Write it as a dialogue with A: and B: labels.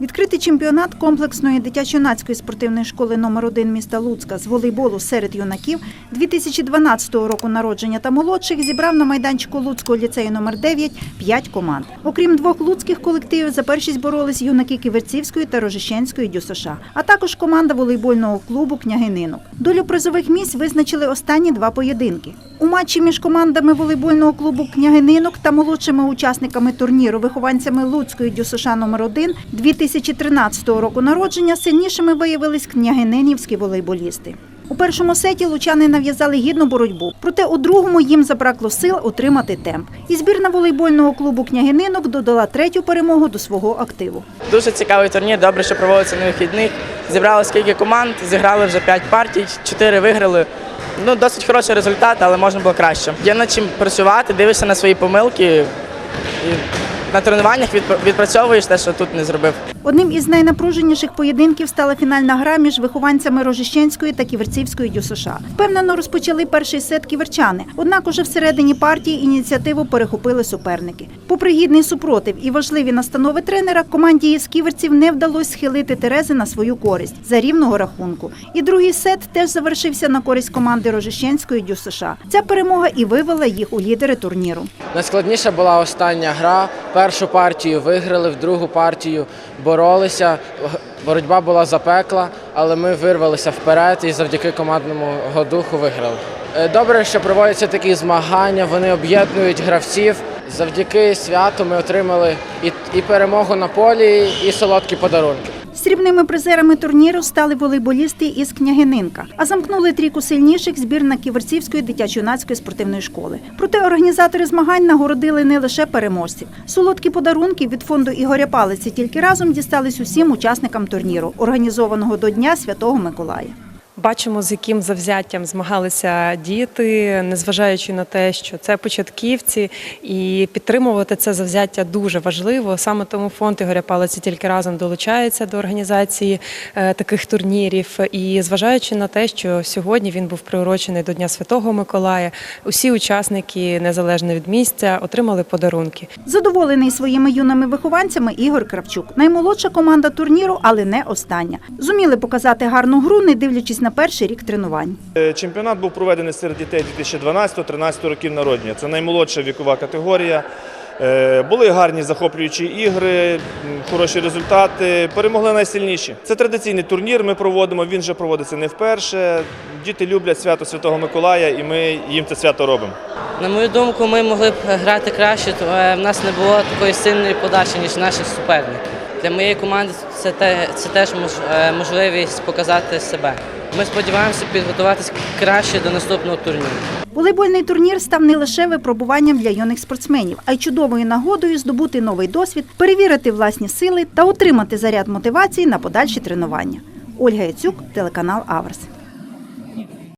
A: Відкритий чемпіонат комплексної дитячо-юнацької спортивної школи номер 1 міста Луцька з волейболу серед юнаків 2012 року народження та молодших зібрав на майданчику Луцького ліцею номер 9 5 команд. Окрім двох луцьких колективів, за першість боролись юнаки Ківерцівської та Рожищенської ДЮСШ, а також команда волейбольного клубу Княгининок. Долю призових місць визначили останні два поєдинки. У матчі між командами волейбольного клубу Княгининок та молодшими учасниками турніру, вихованцями Луцької ДЮСШ номер 1 2013 року народження сильнішими виявились княгининівські волейболісти. У першому сеті лучани нав'язали гідну боротьбу, проте у другому їм забракло сил утримати темп. І збірна волейбольного клубу Княгининок додала третю перемогу до свого активу.
B: Дуже цікавий турнір, добре, що проводиться на вихідних. Зібрали скільки команд, зіграли вже 5 партій, 4 виграли. Ну, досить хороший результат, але можна було краще. Є над чим працювати, дивишся на свої помилки і на тренуваннях відпрацьовуєш те, що тут не зробив.
A: Одним із найнапруженіших поєдинків стала фінальна гра між вихованцями Рожищенської та Ківерцівської ДЮСШ. Впевнено розпочали перший сет ківерчани, однак уже всередині партії ініціативу перехопили суперники. Попри гідний супротив і важливі настанови тренера, команді із ківерців не вдалося схилити Терези на свою користь за рівного рахунку. І другий сет теж завершився на користь команди Рожищенської ДЮСШ. Ця перемога і вивела їх у лідери турніру.
C: Найскладніша була остання гра. Першу партію виграли, в другу партію боролися. Боротьба була запекла, але ми вирвалися вперед і завдяки командному духу виграли. Е, Добре, що проводяться такі змагання, вони об'єднують гравців. Завдяки святу ми отримали і, і перемогу на полі, і солодкі подарунки.
A: Срібними призерами турніру стали волейболісти із Княгининка, а замкнули трійку сильніших збірна Ківерцівської дитячо-юнацької спортивної школи. Проте організатори змагань нагородили не лише переможців. Солодкі подарунки від фонду Ігоря Палиці тільки разом дістались усім учасникам турніру, організованого до Дня Святого Миколая.
D: Бачимо, з яким завзяттям змагалися діти, незважаючи на те, що це початківці, і підтримувати це завзяття дуже важливо. Саме тому фонд Ігоря Палиці тільки разом долучається до організації е, таких турнірів. І зважаючи на те, що сьогодні він був приурочений до Дня Святого Миколая, усі учасники, незалежно від місця, отримали подарунки.
A: Задоволений своїми юними вихованцями Ігор Кравчук. Наймолодша команда турніру, але не остання. Зуміли показати гарну гру, не дивлячись на перший рік тренувань.
E: Е, Чемпіонат був проведений серед дітей 2012-13 років народження. Це наймолодша вікова категорія. Е, Були гарні захоплюючі ігри, хороші результати. Перемогли найсильніші. Це традиційний турнір. Ми проводимо. Він вже проводиться не вперше. Діти люблять свято Святого Миколая, і ми їм це свято робимо.
F: На мою думку, ми могли б грати краще, е, в нас не було такої сильної подачі, ніж наших суперників. Для моєї команди це, те, це теж е, можливість показати себе. Ми сподіваємося підготуватися краще до наступного турніру.
A: Волейбольний турнір став не лише випробуванням для юних спортсменів, а й чудовою нагодою здобути новий досвід, перевірити власні сили та отримати заряд мотивації на подальші тренування. Ольга Яцюк, телеканал Аверс.